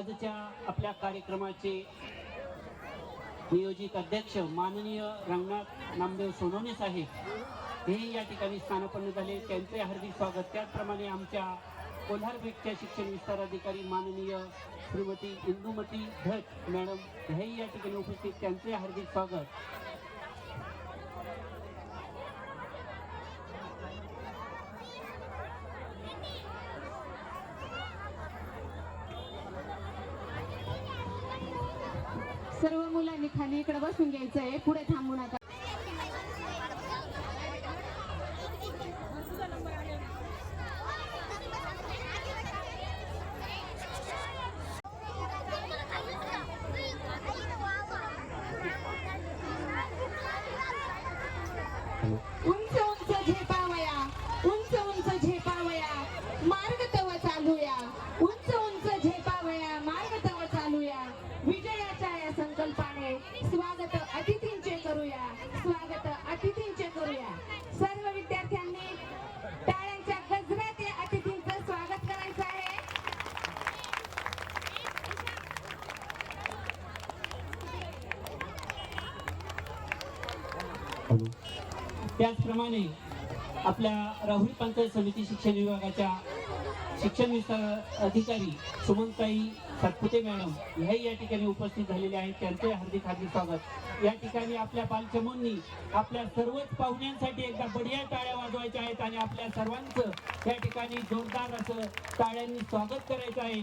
आजच्या आपल्या कार्यक्रमाचे नियोजित अध्यक्ष माननीय रंगनाथ नामदेव सोनवणे साहेब हे या ठिकाणी स्थानापन्न झाले. त्यांचे हार्दिक स्वागत. त्याचप्रमाणे आमच्या कोल्हार शिक्षण विस्तार अधिकारी माननीय श्रीमती इंदुमती धट मॅडम हे या ठिकाणी उपस्थित. त्यांचे हार्दिक स्वागत सर्व मुलांनी खाली इकडे बसून घ्यायचंय. पुढे थांबू नका. उंच उंच झेपावया उंच उंच झेपावया मार्ग तव चालूया उंच उंच झेपावया मार्ग तव चालूया विजयाच्या या संकल्पाने स्वागत अतिथींचे करूया स्वागत अतिथींचे करूया सर्व विद्यार्थ्यांनी टाळ्यांच्या गजरात या अतिथींचं स्वागत करायचं आहे त्याचप्रमाणे आपल्या राहुरी पंचायत समिती शिक्षण विभागाच्या शिक्षण विस्तार अधिकारी सुमनताई सातपुते मॅडम हे या ठिकाणी उपस्थित झालेले आहेत. त्यांचे हार्दिक हार्दिक स्वागत. या ठिकाणी आपल्या पालचमोंनी आपल्या सर्वच पाहुण्यांसाठी एकदा बढिया टाळ्या वाजवायच्या आहेत आणि आपल्या सर्वांचं या ठिकाणी जोरदार असं टाळ्यांनी स्वागत करायचं आहे.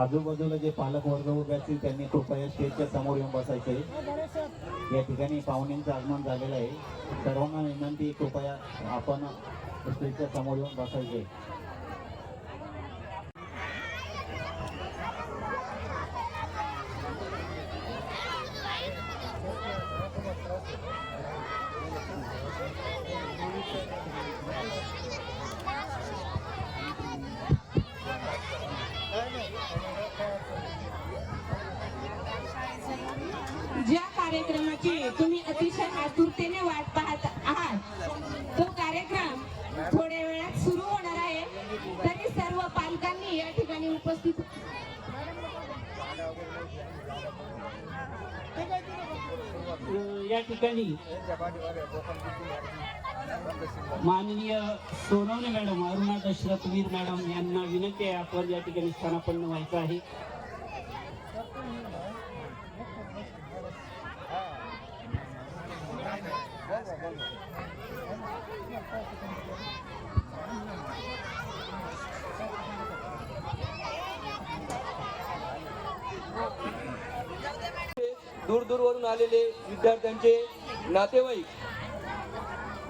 आजूबाजूला जे पालक वर्ग उभे असतील त्यांनी कृपया स्टेजच्या समोर येऊन बसायचे. या ठिकाणी पाहुण्यांचं आगमन झालेलं आहे. सर्वांना विनंती कृपया आपण स्टेजच्या समोर येऊन बसायचे ज्या कार्यक्रमाची तुम्ही अतिशय आतुरतेने वाट पाहत आहात तो कार्यक्रम थोड्या वेळात सुरू होणार आहे तरी सर्व पालकांनी या ठिकाणी उपस्थित अं, या ठिकाणी माननीय सोनवणे मॅडम अरुणा दशरथ वीर मॅडम यांना विनंती आहे आपण या ठिकाणी स्थानापन्न व्हायचं आहे. बाहेरून आलेले विद्यार्थ्यांचे नातेवाईक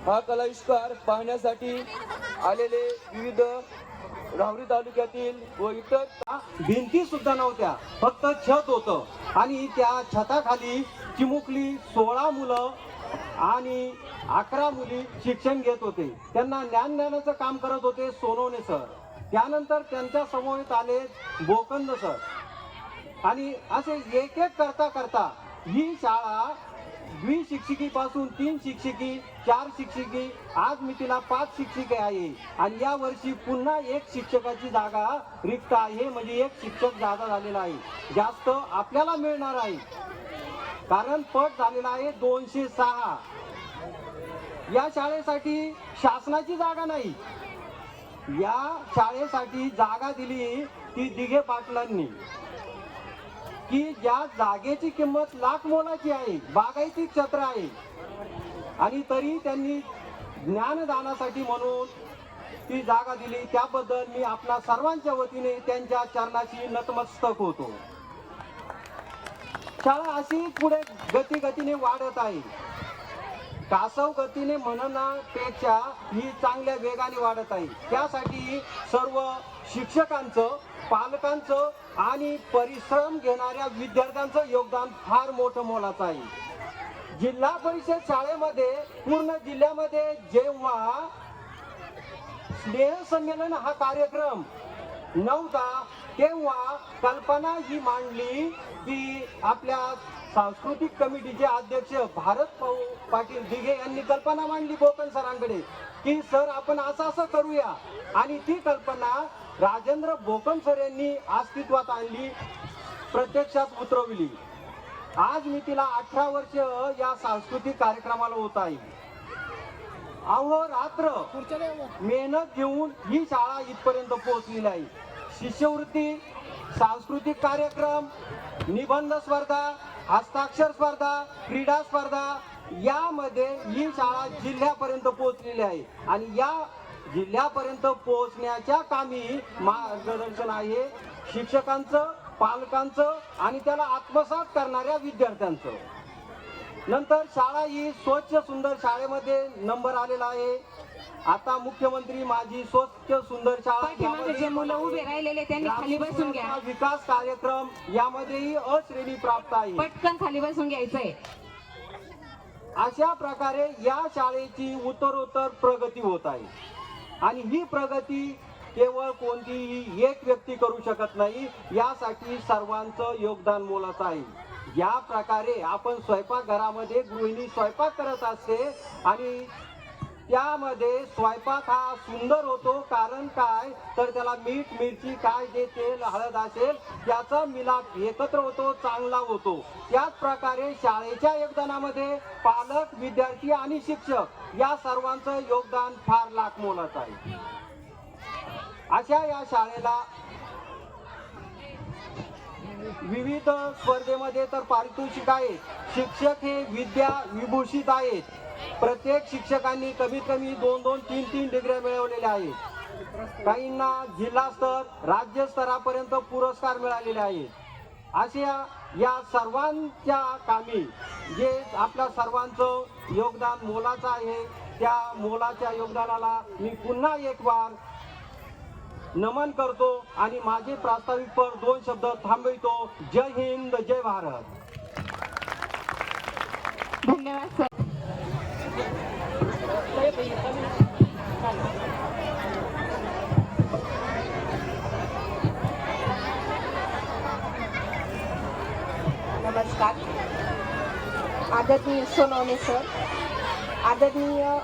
हा कलाविष्कार पाहण्यासाठी आलेले विविध राहुरी तालुक्यातील व इतर भिंती सुद्धा नव्हत्या. फक्त छत होतं. आणि त्या छताखाली चिमुकली सोळा मुलं आणि अकरा मुली शिक्षण घेत होते. त्यांना ज्ञान देण्याचं काम करत होते सोनवणे सर. त्यानंतर त्यांच्यासमोर आले बोकंद सर. आणि असे एक एक करता करता ही शाळा द्विशिक्षिकीपासून तीन शिक्षिकी चार शिक्षिकी आज मी तिला पाच शिक्षिके आहे. आणि या वर्षी पुन्हा एक शिक्षकाची जागा रिक्त आहे म्हणजे एक शिक्षक जागा झालेला आहे. जास्त आपल्याला मिळणार आहे. कारण पट झालेला आहे दोनशे सहा. या शाळेसाठी शासनाची जागा नाही. या शाळेसाठी जागा दिली ती दिघे पाटलांनी. की ज्या जागेची किंमत लाख मोलाची आहे बागायती क्षेत्र आहे. आणि तरी त्यांनी ज्ञानदानासाठी म्हणून ती जागा दिली. त्याबद्दल मी आपल्या सर्वांच्या वतीने त्यांच्या चरणाशी नतमस्तक होतो. शाळा अशी पुढे गती गतीने वाढत आहे. कासव गतीने म्हणण्यापेक्षा ही चांगल्या वेगाने वाढत आहे. त्यासाठी सर्व शिक्षकांचं पालकांचं आणि परिश्रम घेणाऱ्या विद्यार्थ्यांचं योगदान फार मोठं मोलाचं आहे. जिल्हा परिषद शाळेमध्ये पूर्ण जिल्ह्यामध्ये जेव्हा स्नेह संमेलन हा कार्यक्रम नव्हता तेव्हा कल्पना ही मांडली की आपल्या सांस्कृतिक कमिटीचे अध्यक्ष भारत पाटील दिघे यांनी कल्पना मांडली बोकन सरांकडे की सर आपण असं असं करूया. आणि ती कल्पना राजेंद्र बोकन सर यांनी अस्तित्वात आणली प्रत्यक्षात उतरवली. आज मी तिला अठरा वर्ष या सांस्कृतिक कार्यक्रमाला होत आहे अहो रात्र मेहनत घेऊन ही शाळा इथपर्यंत पोहोचलेली आहे शिष्यवृत्ती सांस्कृतिक कार्यक्रम निबंध स्पर्धा हस्ताक्षर स्पर्धा क्रीडा स्पर्धा यामध्ये ही शाळा जिल्ह्यापर्यंत पोहोचलेली आहे. आणि या जिल्ह्यापर्यंत पोहोचण्याच्या कामी मार्गदर्शन आहे. शिक्षकांचं पालकांचं आणि त्याला आत्मसात करणाऱ्या विद्यार्थ्यांचं. नंतर शाळा ही स्वच्छ सुंदर शाळेमध्ये नंबर आलेला आहे. आता मुख्यमंत्री माझी स्वच्छ सुंदर शाळा पाठीमागे जे मुलं उभे राहिलेले त्यांनी खाली बसून घ्या. विकास कार्यक्रम यामध्येही अश्रेणी प्राप्त आहे. पटकन खाली बसून घ्यायचंय. अशा प्रकारे या शाळेची उत्तरोत्तर प्रगती होत आहे. आणि ही प्रगती केवळ कोणतीही एक व्यक्ती करू शकत नाही यासाठी सर्वांचं योगदान मोलाचं आहे. या प्रकारे आपण स्वयंपाकघरामध्ये गृहिणी स्वयंपाक करत असते आणि त्यामध्ये स्वयंपाक हा सुंदर होतो. कारण काय? तर त्याला मीठ मिरची काय जे तेल हळद असेल त्याचा मिलाप एकत्र होतो चांगला होतो. त्याच प्रकारे शाळेच्या योगदानामध्ये पालक विद्यार्थी आणि शिक्षक या सर्वांचं योगदान फार लाख आहे. अशा या शाळेला विविध स्पर्धेमध्ये तर पारितोषिक आहे. शिक्षक हे विद्या विभूषित आहेत. प्रत्येक शिक्षकांनी कमीत कमी दोन दोन तीन तीन डिग्र्या मिळवलेल्या आहेत. काहींना जिल्हा स्तर राज्य स्तरापर्यंत पुरस्कार मिळालेले आहेत. अशा या सर्वांच्या कामी जे आपल्या सर्वांचं योगदान मोलाचं आहे त्या मोलाच्या योगदानाला मी पुन्हा एक बार नमन करतो आणि माझे प्रास्ताविक पर दोन शब्द थांबवितो. जय हिंद जय भारत. धन्यवाद नमस्कार. आदरणीय सोनवणे सर. आदरणीय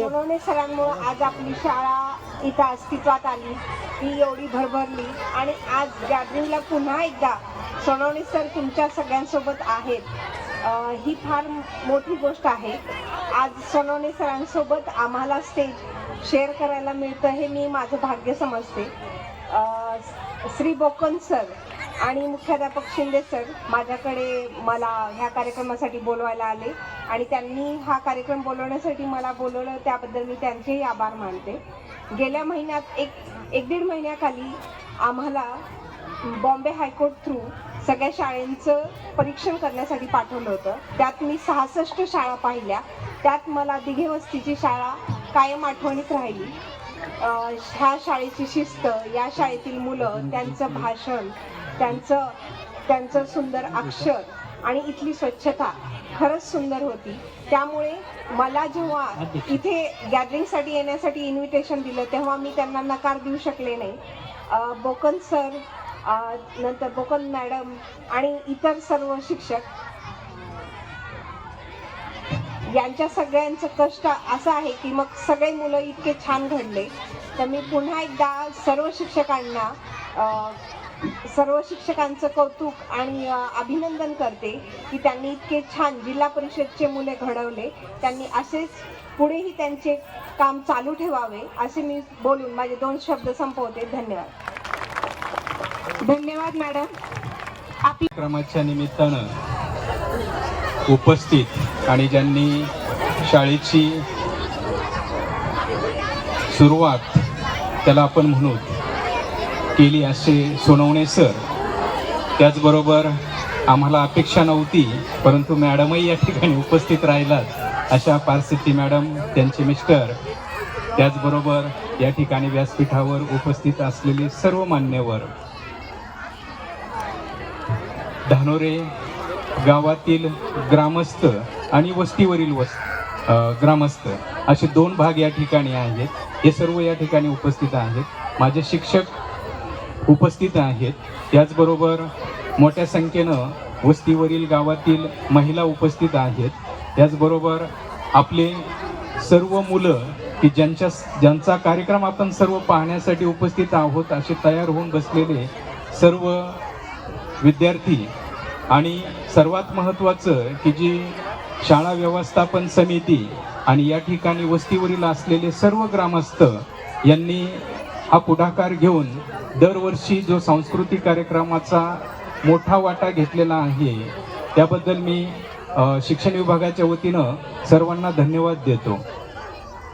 सोनवणे सरांमुळं आज आपली शाळा इथं अस्तित्वात आली. ही एवढी भरभरली. आणि आज गॅदरिंगला पुन्हा एकदा सोनवणे सर तुमच्या सगळ्यांसोबत आहेत. ही फार मोठी गोष्ट आहे. आज सोनवणे सरांसोबत आम्हाला स्टेज शेअर करायला मिळतं हे मी माझं भाग्य समजते. श्री बोकन सर आणि मुख्याध्यापक शिंदे सर माझ्याकडे मला ह्या कार्यक्रमासाठी बोलवायला आले आणि त्यांनी हा कार्यक्रम बोलवण्यासाठी मला बोलवलं त्याबद्दल मी त्यांचेही आभार मानते. गेल्या महिन्यात एक एक दीड महिन्याखाली आम्हाला बॉम्बे हायकोर्ट थ्रू सगळ्या शाळेंचं परीक्षण करण्यासाठी पाठवलं होतं. त्यात मी सहासष्ट शाळा पाहिल्या. त्यात मला दिघे वस्तीची शाळा कायम आठवणीत राहिली. ह्या शाळेची शिस्त या शाळेतील मुलं त्यांचं भाषण त्यांचं त्यांचं सुंदर अक्षर आणि इथली स्वच्छता खरंच सुंदर होती. त्यामुळे मला जेव्हा इथे गॅदरिंगसाठी येण्यासाठी इन्व्हिटेशन दिलं तेव्हा मी त्यांना नकार देऊ शकले नाही. बोकन सर नंतर बोकन मॅडम आणि इतर सर्व शिक्षक. यांच्या सगळ्यांचं कष्ट असं आहे की मग सगळे मुलं इतके छान घडले. तर मी पुन्हा एकदा सर्व शिक्षकांना सर्व शिक्षकांचं कौतुक आणि अभिनंदन करते की त्यांनी इतके छान जिल्हा परिषदचे मुले घडवले. त्यांनी असेच पुढेही त्यांचे काम चालू ठेवावे असे मी बोलून माझे दोन शब्द संपवते. धन्यवाद. धन्यवाद मॅडम. कार्यक्रमाच्या निमित्तानं उपस्थित आणि ज्यांनी शाळेची सुरुवात त्याला आपण म्हणू केली असे सोनवणे सर त्याचबरोबर आम्हाला अपेक्षा नव्हती परंतु मॅडमही या ठिकाणी उपस्थित राहिलात. अशा पारसिद्धी मॅडम त्यांचे मिस्टर त्याचबरोबर या ठिकाणी व्यासपीठावर उपस्थित असलेले सर्व मान्यवर. धानोरे गावातील ग्रामस्थ आणि वस्तीवरील वस ग्रामस्थ असे दोन भाग या ठिकाणी आहेत. हे सर्व या ठिकाणी उपस्थित आहेत. माझे शिक्षक उपस्थित आहेत. त्याचबरोबर मोठ्या संख्येनं वस्तीवरील गावातील महिला उपस्थित आहेत. त्याचबरोबर आपले सर्व मुलं की ज्यांच्या ज्यांचा कार्यक्रम आपण सर्व पाहण्यासाठी उपस्थित आहोत असे तयार होऊन बसलेले सर्व विद्यार्थी आणि सर्वात महत्त्वाचं की जी शाळा व्यवस्थापन समिती आणि या ठिकाणी वस्तीवरील असलेले सर्व ग्रामस्थ यांनी हा पुढाकार घेऊन दरवर्षी जो सांस्कृतिक कार्यक्रमाचा मोठा वाटा घेतलेला आहे त्याबद्दल मी शिक्षण विभागाच्या वतीनं सर्वांना धन्यवाद देतो.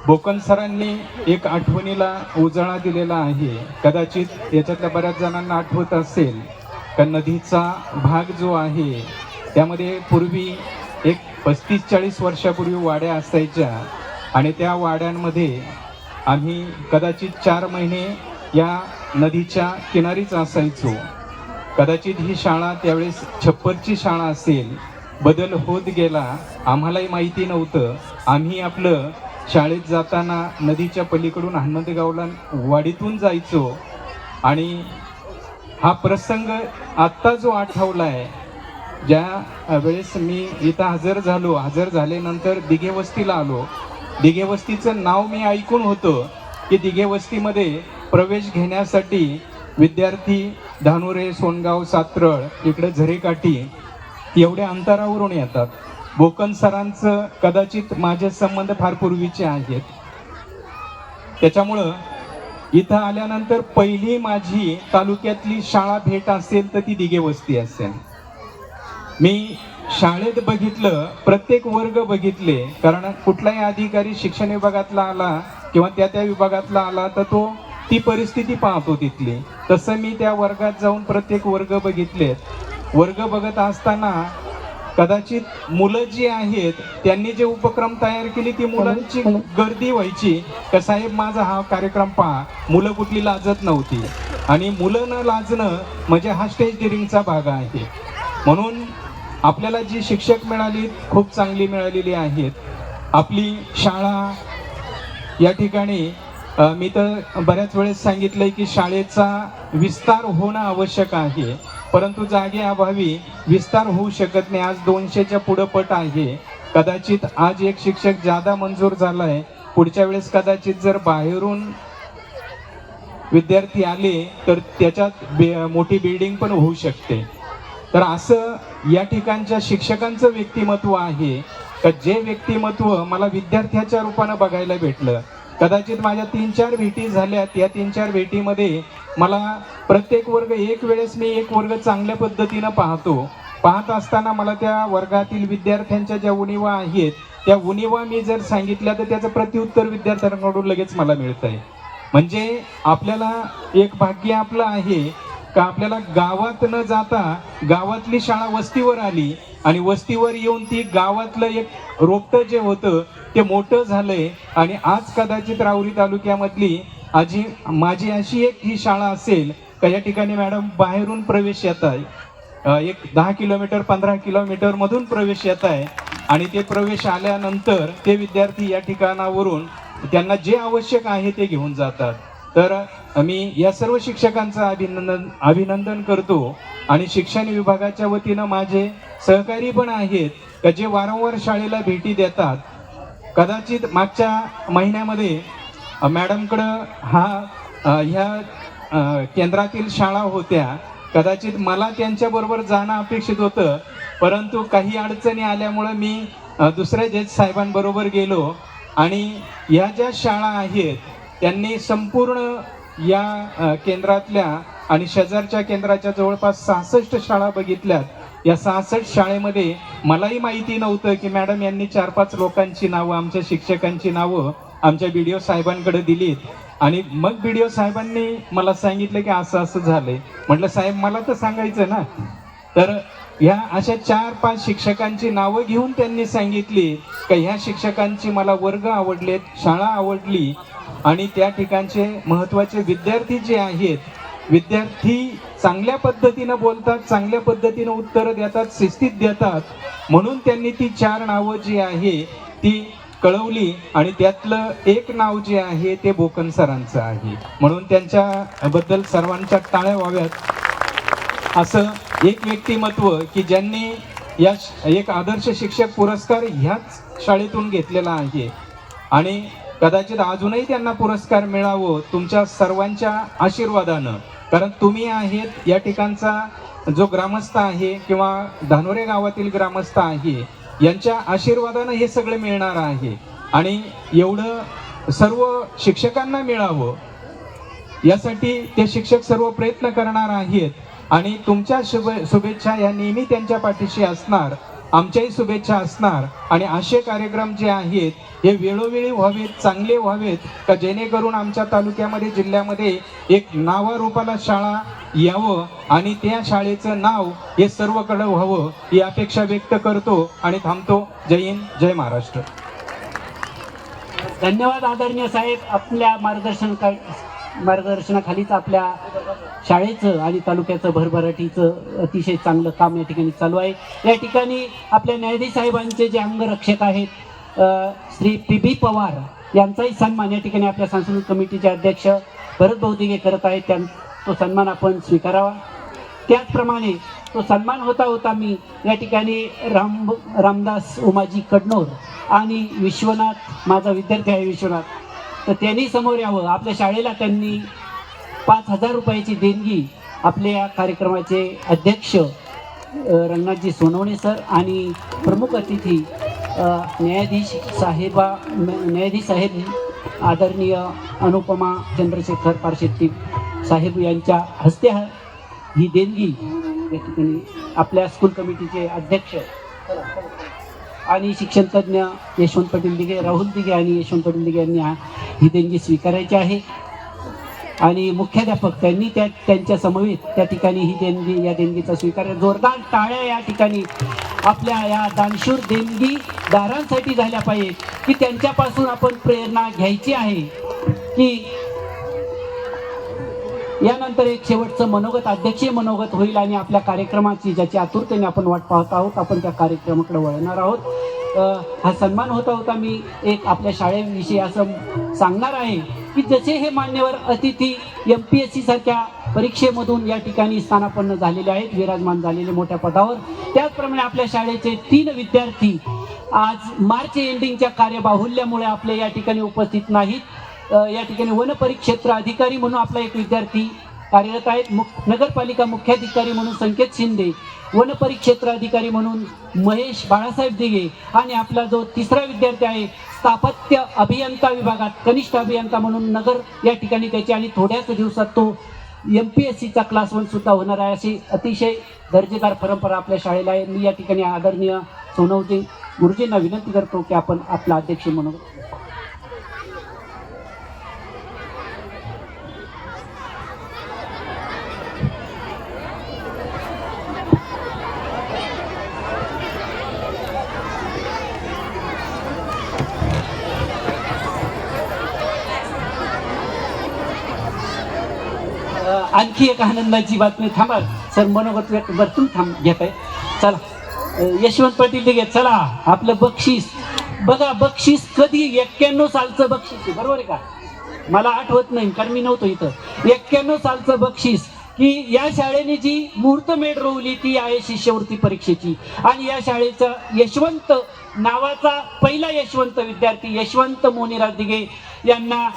बोकन सरांनी एक आठवणीला उजाळा दिलेला आहे. कदाचित याच्यातल्या बऱ्याच जणांना आठवत असेल का नदीचा भाग जो आहे त्यामध्ये पूर्वी एक पस्तीस चाळीस वर्षापूर्वी वाड्या असायच्या आणि त्या वाड्यांमध्ये आम्ही कदाचित चार महिने या नदीच्या किनारीच असायचो. कदाचित ही शाळा त्यावेळेस छप्परची शाळा असेल बदल होत गेला आम्हालाही माहिती नव्हतं. आम्ही आपलं शाळेत जाताना नदीच्या पलीकडून हनुमंतगावला वाडीतून जायचो आणि हा प्रसंग आत्ता जो आठवला आहे ज्या वेळेस मी इथं हजर झालो हजर झाल्यानंतर दिघे वस्तीला आलो. दिघे वस्तीचं नाव मी ऐकून होतं की दिघे वस्तीमध्ये प्रवेश घेण्यासाठी विद्यार्थी धानुरे सोनगाव सात्रळ इकडे झरेकाठी एवढ्या अंतरावरून येतात. बोकन सरांचं कदाचित माझे संबंध फार पूर्वीचे आहेत. त्याच्यामुळं इथं आल्यानंतर पहिली माझी तालुक्यातली शाळा भेट असेल तर ती दिघे वस्ती असेल. मी शाळेत बघितलं प्रत्येक वर्ग बघितले कारण कुठलाही अधिकारी शिक्षण विभागातला आला किंवा त्या त्या विभागातला आला तर तो ती परिस्थिती पाहतो तिथली. तसं मी त्या वर्गात जाऊन प्रत्येक वर्ग बघितलेत. वर्ग बघत असताना कदाचित मुलं जी आहेत त्यांनी जे उपक्रम तयार केले ती मुलांची गर्दी व्हायची. का साहेब माझा हा कार्यक्रम पहा. मुलं कुठली लाजत नव्हती. आणि मुलं न लाजणं म्हणजे हा स्टेज डिरिंगचा भाग आहे. म्हणून आपल्याला जी शिक्षक मिळाली खूप चांगली मिळालेली आहेत. आपली शाळा या ठिकाणी मी तर बऱ्याच वेळेस सांगितलंय की शाळेचा विस्तार होणं आवश्यक आहे. परंतु जागेअभावी विस्तार होऊ शकत नाही. आज दोनशेच्या पुढं पट आहे. कदाचित आज एक शिक्षक जादा मंजूर झालाय. पुढच्या वेळेस कदाचित जर बाहेरून विद्यार्थी आले तर त्याच्यात बे- मोठी बिल्डिंग पण होऊ शकते. तर असं या ठिकाणच्या शिक्षकांचं व्यक्तिमत्व आहे. का जे व्यक्तिमत्व मला विद्यार्थ्याच्या रूपानं बघायला भेटलं कदाचित माझ्या तीन चार भेटी झाल्यात. या तीन चार भेटीमध्ये मला प्रत्येक वर्ग एक वेळेस मी एक वर्ग चांगल्या पद्धतीनं पाहतो. पाहत असताना मला त्या वर्गातील विद्यार्थ्यांच्या ज्या उणीवा आहेत त्या उणीवा मी जर सांगितल्या तर त्याचं प्रत्युत्तर विद्यार्थ्यांकडून लगेच मला मिळत आहे म्हणजे आपल्याला एक भाग्य आपलं आहे का आपल्याला गावात न जाता गावातली शाळा वस्तीवर आली आणि वस्तीवर येऊन ती गावातलं एक रोपटं जे होतं ते मोठं झालंय आणि आज कदाचित राहुरी तालुक्यामधली आजी माझी अशी एक ही शाळा असेल का या ठिकाणी मॅडम बाहेरून प्रवेश येत आहे. एक दहा किलोमीटर पंधरा किलोमीटर मधून प्रवेश येत आहे आणि ते प्रवेश आल्यानंतर ते विद्यार्थी या ठिकाणावरून त्यांना जे आवश्यक आहे ते घेऊन जातात. तर मी या सर्व शिक्षकांचं अभिनंदन अभिनंदन करतो आणि शिक्षण विभागाच्या वतीनं माझे सहकारी पण आहेत का जे वारंवार शाळेला भेटी देतात. कदाचित मागच्या महिन्यामध्ये मॅडमकडं हा ह्या केंद्रातील शाळा होत्या. कदाचित मला त्यांच्याबरोबर जाणं अपेक्षित होतं परंतु काही अडचणी आल्यामुळं मी दुसऱ्या जज साहेबांबरोबर गेलो. आणि या ज्या शाळा आहेत त्यांनी संपूर्ण या केंद्रातल्या आणि शेजारच्या केंद्राच्या जवळपास सहासष्ट शाळा बघितल्यात. या सहासष्ट शाळेमध्ये मलाही माहिती नव्हतं की मॅडम यांनी चार पाच लोकांची नावं आमच्या शिक्षकांची नावं आमच्या बी डी ओ साहेबांकडे दिलीत. आणि मग बी डी ओ साहेबांनी मला सांगितलं की असं असं झालंय. म्हटलं साहेब मला तर सांगायचं ना. तर ह्या अशा चार पाच शिक्षकांची नावं घेऊन त्यांनी सांगितली का ह्या शिक्षकांची मला वर्ग आवडलेत शाळा आवडली आणि त्या ठिकाणचे महत्त्वाचे विद्यार्थी जे आहेत विद्यार्थी चांगल्या पद्धतीनं बोलतात चांगल्या पद्धतीनं उत्तरं देतात शिस्तीत देतात. म्हणून त्यांनी ती चार नावं जी आहे ती कळवली आणि त्यातलं एक नाव जे आहे ते बोकन सरांचं आहे. म्हणून त्यांच्याबद्दल सर्वांच्या टाळ्या व्हाव्यात. असं एक व्यक्तिमत्व की ज्यांनी या एक आदर्श शिक्षक पुरस्कार ह्याच शाळेतून घेतलेला आहे. आणि कदाचित अजूनही त्यांना पुरस्कार मिळावं तुमच्या सर्वांच्या आशीर्वादानं. कारण तुम्ही आहेत या ठिकाणचा जो ग्रामस्थ आहे किंवा धानोरे गावातील ग्रामस्थ आहे यांच्या आशीर्वादानं हे सगळं मिळणार आहे. आणि एवढं सर्व शिक्षकांना मिळावं यासाठी ते शिक्षक सर्व प्रयत्न करणार आहेत. आणि तुमच्या शुभ शुभेच्छा या नेहमी त्यांच्या पाठीशी असणार. आमच्याही शुभेच्छा असणार. आणि असे कार्यक्रम जे आहेत हे वेळोवेळी व्हावेत चांगले व्हावेत का जेणेकरून आमच्या तालुक्यामध्ये जिल्ह्यामध्ये एक नावारूपाला शाळा यावं आणि त्या शाळेचं नाव हे सर्वकडं व्हावं ही अपेक्षा व्यक्त करतो आणि थांबतो. जय हिंद जय महाराष्ट्र. धन्यवाद आदरणीय साहेब. आपल्या मार्गदर्शन मार्गदर्शनाखालीच आपल्या शाळेचं आणि तालुक्याचं भरभराटीचं अतिशय चांगलं काम या ठिकाणी चालू आहे. या ठिकाणी आपल्या न्यायाधीश साहेबांचे जे अंगरक्षक आहेत श्री पी बी पवार यांचाही सन्मान या ठिकाणी आपल्या सांस्कृतिक कमिटीचे अध्यक्ष भरत बौद्धिके करत आहेत. त्यां तो सन्मान आपण स्वीकारावा. त्याचप्रमाणे तो सन्मान होता होता मी या ठिकाणी राम रामदास उमाजी कडनोर आणि विश्वनाथ माझा विद्यार्थी आहे विश्वनाथ. तर त्यांनी समोर यावं. आपल्या शाळेला त्यांनी पाच हजार रुपयाची देणगी आपल्या या कार्यक्रमाचे अध्यक्ष रंगनाथजी सोनवणे सर आणि प्रमुख अतिथी न्यायाधीश साहेबा न्यायाधीश साहेब आदरणीय अनुपमा चंद्रशेखर पारशेट्टी साहेब यांच्या हस्ते ही देणगी या ठिकाणी आपल्या स्कूल कमिटीचे अध्यक्ष आणि शिक्षणतज्ञ यशवंत पाटील दिघे राहुल दिघे आणि यशवंत पाटील दिघे यांनी ही देणगी स्वीकारायची आहे. आणि मुख्याध्यापक त्यांनी त्या त्यांच्या समवेत त्या ठिकाणी ही देणगी या देणगीचा स्वीकार जोरदार टाळ्या या ठिकाणी आपल्या या दानशूर देणगीदारांसाठी झाल्या पाहिजेत की त्यांच्यापासून आपण प्रेरणा घ्यायची आहे की यानंतर एक शेवटचं मनोगत अध्यक्षीय मनोगत होईल आणि आपल्या कार्यक्रमाची ज्याची आतुरतेने आपण वाट पाहत आहोत आपण त्या कार्यक्रमाकडे वळणार आहोत. हा सन्मान होता होता मी एक आपल्या शाळेविषयी असं सांगणार आहे. की जसे हे मान्यवर अतिथी एम पी एस सी सारख्या परीक्षेमधून या ठिकाणी स्थानापन्न झालेले आहेत विराजमान झालेले मोठ्या पदावर. त्याचप्रमाणे आपल्या शाळेचे तीन विद्यार्थी आज मार्च एंडिंगच्या कार्यबाहुल्यामुळे आपले या ठिकाणी उपस्थित नाहीत. या ठिकाणी वन परिक्षेत्र अधिकारी म्हणून आपला एक विद्यार्थी कार्यरत आहेत. मुख नगरपालिका मुख्याधिकारी म्हणून संकेत शिंदे वन परिक्षेत्र अधिकारी म्हणून महेश बाळासाहेब दिघे आणि आपला जो तिसरा विद्यार्थी आहे स्थापत्य अभियंता विभागात कनिष्ठ अभियंता म्हणून नगर या ठिकाणी त्याची आणि थोड्याच दिवसात तो एम पी एस सीचा क्लास वन सुद्धा होणार आहे. अशी अतिशय दर्जेदार परंपरा आपल्या शाळेला आहे. मी या ठिकाणी आदरणीय सोनवते गुरुजींना विनंती करतो की आपण आपला अध्यक्ष म्हणून आणखी एक आनंदाची बातमी थांबा. सर मनोगत व्यक्त बरं थांब घेत आहे. चला. यशवंत पाटील घे चला. आपलं बक्षीस. बघा बक्षीस कधी? एक्क्याण्णव सालचं बक्षीस बरोबर आहे का? मला आठवत नाही कारण मी नव्हतो इथं. एक्क्याण्णव सालचं बक्षीस की या शाळेने जी मुहूर्तमेढ रोवली ती आहे शिष्यवृत्ती परीक्षेची. आणि या शाळेचा यशवंत नावाचा पहिला यशवंत विद्यार्थी यशवंत मोनीराज दिघे यांना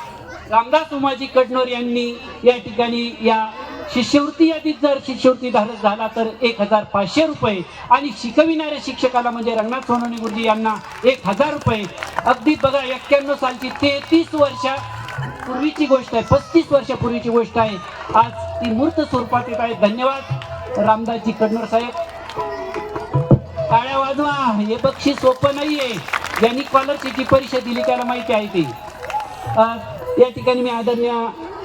रामदास उमाजी कडनोर यांनी या ठिकाणी या शिष्यवृत्ती यादीत जर शिष्यवृत्ती धारक झाला तर एक हजार पाचशे रुपये. आणि शिकविणाऱ्या शिक्षकाला म्हणजे रंगनाथ सोनवणे गुरुजी यांना एक हजार रुपये. अगदी बघा एक्क्याण्णव सालची तेहतीस वर्षा पूर्वीची गोष्ट आहे पस्तीस वर्षापूर्वीची गोष्ट आहे. आज ती मूर्त स्वरूपात येत आहे. धन्यवाद रामदासजी कडनोर साहेब. काळ्या वाजवा हे बक्षीस सोपं नाहीये. ज्यांनी स्कॉलरशिपची परीक्षा दिली त्याला माहिती आहे ती. या ठिकाणी मी आदरणीय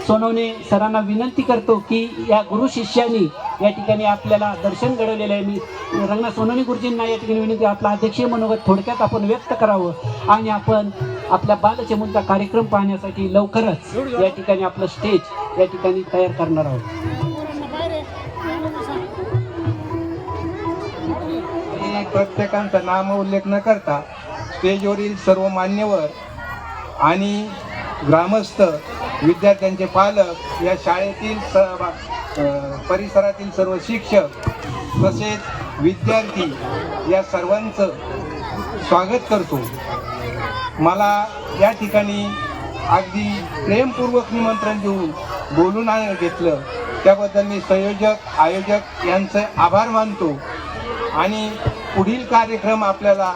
सोनवणे सरांना विनंती करतो की या गुरु शिष्यांनी या ठिकाणी आपल्याला दर्शन घडवलेलं आहे. मी रंगना सोनवणे गुरुजींना या ठिकाणी विनंती आपला अध्यक्षीय मनोगत थोडक्यात आपण व्यक्त करावं आणि आपण आपल्या बालचमुनचा कार्यक्रम पाहण्यासाठी लवकरच या ठिकाणी आपलं स्टेज या ठिकाणी तयार करणार आहोत. प्रत्येकांचा नाम उल्लेख न करता स्टेजवरील सर्व मान्यवर आणि ग्रामस्थ विद्यार्थ्यांचे पालक या शाळेतील स परिसरातील सर्व शिक्षक तसेच विद्यार्थी या सर्वांचं स्वागत करतो. मला या ठिकाणी अगदी प्रेमपूर्वक निमंत्रण देऊन बोलून घेतलं. त्याबद्दल मी संयोजक आयोजक यांचे आभार मानतो. आणि पुढील कार्यक्रम आपल्याला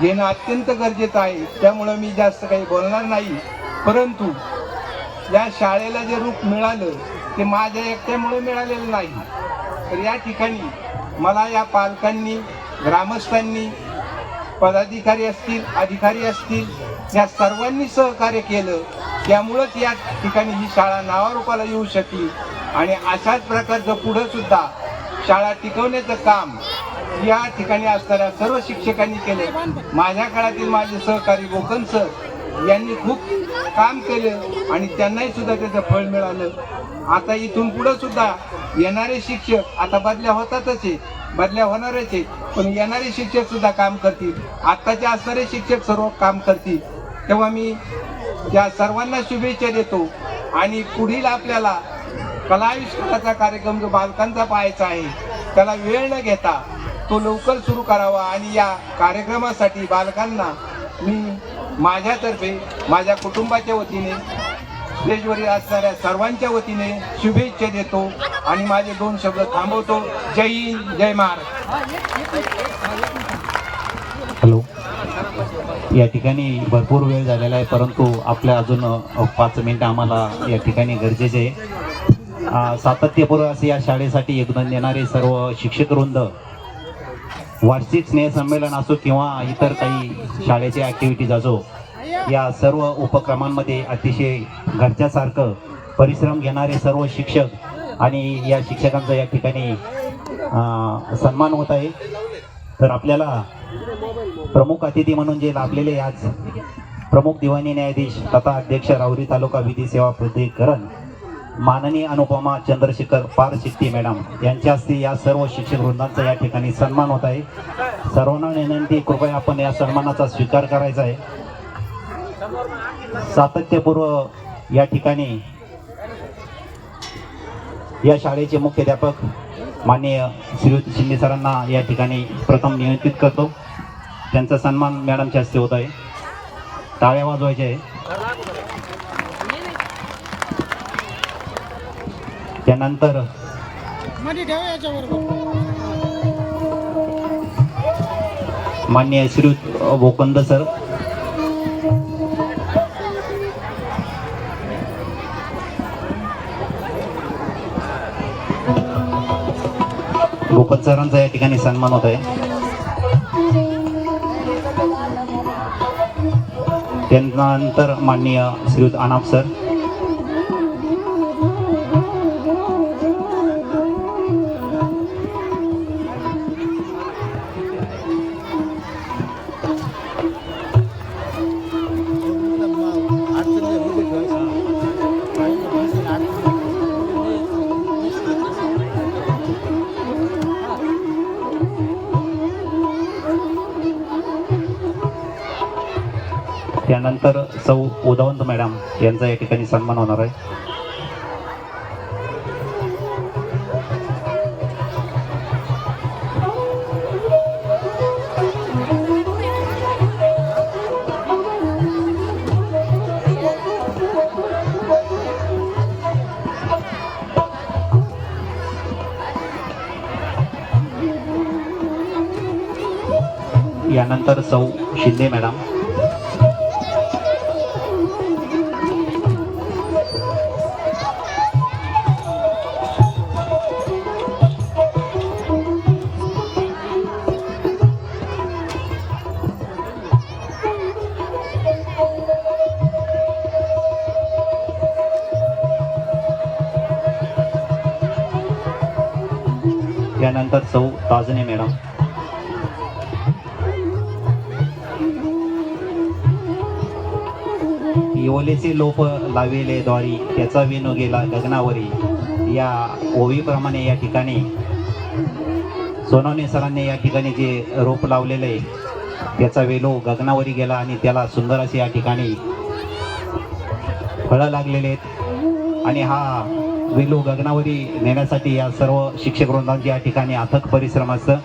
घेणं अत्यंत गरजेचं आहे. त्यामुळं मी जास्त काही बोलणार नाही. परंतु या शाळेला जे रूप मिळालं ते माझ्या एकट्यामुळे मिळालेलं नाही. तर या ठिकाणी मला या पालकांनी ग्रामस्थांनी पदाधिकारी असतील अधिकारी असतील या सर्वांनी सहकार्य केलं त्यामुळंच या ठिकाणी ही शाळा नावारूपाला येऊ शकली. आणि अशाच प्रकारचं पुढं सुद्धा शाळा टिकवण्याचं काम या ठिकाणी असणाऱ्या सर्व शिक्षकांनी केलं. माझ्या काळातील माझे सहकारी गोकन सर यांनी खूप काम केलं आणि त्यांनाही सुद्धा त्याचं फळ मिळालं. आता इथून पुढं सुद्धा येणारे शिक्षक आता बदल्या होतातच आहे बदल्या होणारच आहे पण येणारे शिक्षक सुद्धा काम करतील. आत्ताचे असणारे शिक्षक सर्व काम करतील. तेव्हा मी त्या सर्वांना शुभेच्छा देतो आणि पुढील आपल्याला कलाविष्काराचा कार्यक्रम जो बालकांचा पाहायचा आहे त्याला वेळ न घेता तो लवकर सुरू करावा आणि या कार्यक्रमासाठी बालकांना मी माझ्यातर्फे माझ्या कुटुंबाच्या वतीने देशभरी असणाऱ्या सर्वांच्या वतीने शुभेच्छा देतो आणि माझे दोन शब्द थांबवतो. जय हिंद जय महाराष्ट्र. हॅलो. या ठिकाणी भरपूर वेळ झालेला आहे परंतु आपल्या अजून पाच मिनिटं आम्हाला या ठिकाणी गरजेचे आहे. सातत्यपूर्व असे या शाळेसाठी योगदान देणारे सर्व शिक्षक वृंद वार्षिक स्नेहसंमेलन असो किंवा इतर काही शाळेचे ॲक्टिव्हिटीज असो या सर्व उपक्रमांमध्ये अतिशय घरच्यासारखं परिश्रम घेणारे सर्व शिक्षक आणि या शिक्षकांचा या ठिकाणी सन्मान होत आहे. तर आपल्याला प्रमुख अतिथी म्हणून जे लाभलेले आज प्रमुख दिवाणी न्यायाधीश तथा अध्यक्ष राहुरी तालुका विधी सेवा प्राधिकरण माननीय अनुपमा चंद्रशेखर पार शिट्टी मॅडम यांच्या हस्ते या सर्व शिक्षक वृंदांचा या ठिकाणी सन्मान होत आहे. सर्वांना विनंती कृपया आपण या सन्मानाचा स्वीकार करायचा आहे. सातत्यपूर्व या ठिकाणी या शाळेचे मुख्याध्यापक माननीय श्रीयुत शिंदे सरांना या ठिकाणी प्रथम नियंत्रित करतो. त्यांचा सन्मान मॅडमच्या हस्ते होत आहे. टाळ्या वाजवायच्या आहे. त्यानंतर माननीय श्रीयुत भोकंद सर. गोपत सरांचा या ठिकाणी सन्मान होत आहे त्यानंतर माननीय श्रीयुत अनाप सर. त्यानंतर सौ उदवंत मॅडम यांचा या ठिकाणी सन्मान होणार आहे. यानंतर सौ शिंदे मॅडम. यानंतर सौ ताजने मॅडम. येवलेचे लोप लाविले द्वारी त्याचा विनो गेला गगनावरी या ओवीप्रमाणे या ठिकाणी सोनवणे सरांनी या ठिकाणी जे रोप लावलेलं आहे त्याचा वेलो गगनावरी गेला आणि त्याला सुंदर असे या ठिकाणी फळं लागलेले आहेत. आणि हा विलू गगनावरी नेण्यासाठी या सर्व शिक्षक वृंदांची या ठिकाणी अथक परिश्रम असतं.